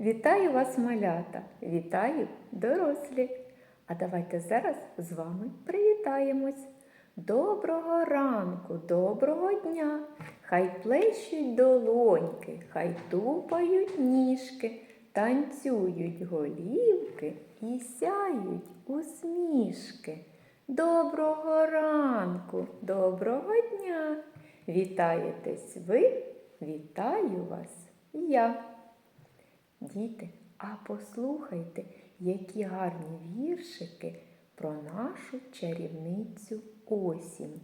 Вітаю вас, малята! Вітаю дорослі! А давайте зараз з вами привітаємось. Доброго ранку, доброго дня! Хай плещуть долоньки, хай тупають ніжки, танцюють голівки і сяють усмішки. Доброго ранку, доброго дня! Вітаєтесь ви, вітаю вас я. Діти, а послухайте, які гарні віршики про нашу чарівницю осінь.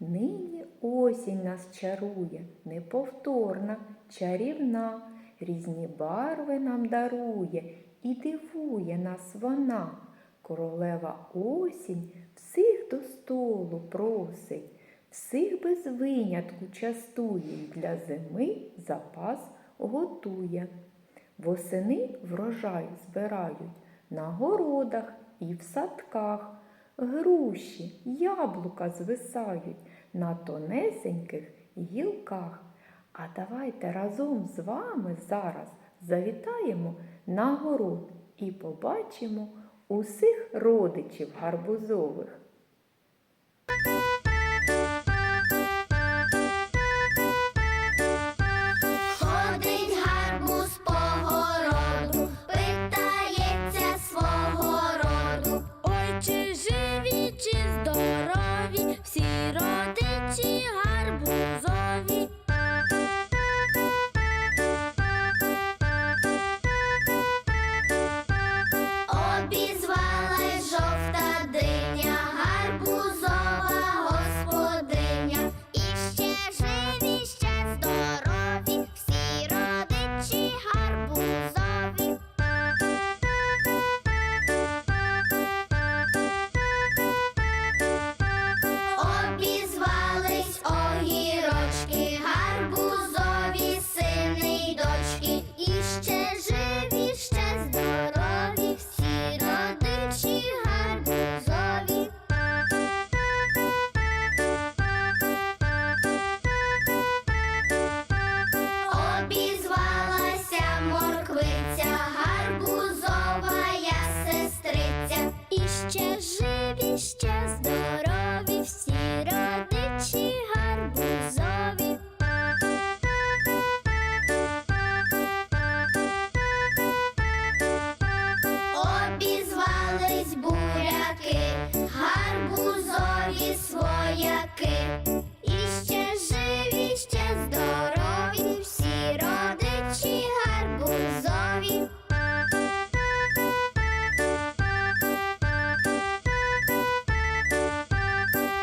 Нині осінь нас чарує, неповторна, чарівна, різні барви нам дарує і дивує нас вона. Королева осінь всіх до столу просить, всіх без винятку частує для зими запас готує. Восени врожай збирають на городах і в садках. Груші, яблука звисають на тонесеньких гілках. А давайте разом з вами зараз завітаємо на город і побачимо усіх родичів гарбузових.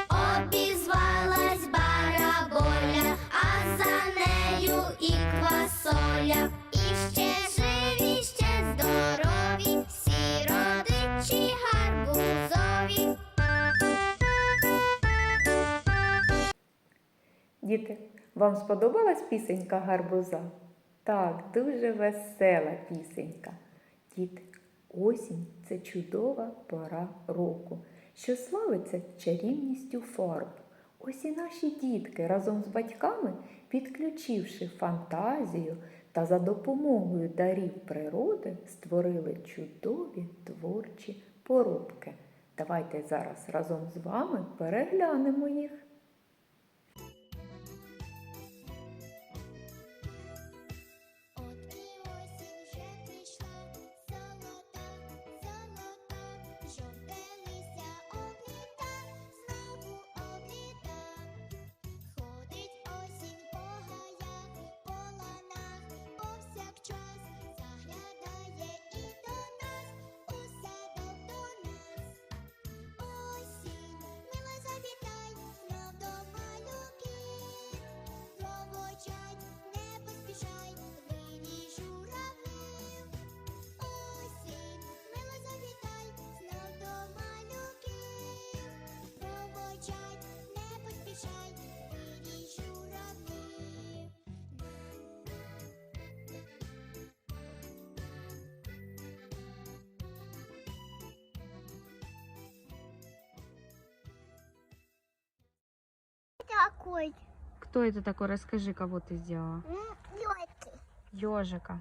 Обізвалась бараболя, а за нею і квасоля. І ще живі, ще здорові, всі родичі гарбузові. Діти, вам сподобалась пісенька гарбуза? Так, дуже весела пісенька. Діти, осінь це чудова пора року, що славиться чарівністю фарб. Ось і наші дітки разом з батьками, підключивши фантазію та за допомогою дарів природи, створили чудові творчі поробки. Давайте зараз разом з вами переглянемо їх. Такой. Кто это такой? Расскажи, кого ты сделала. Лёгкий. Ежика.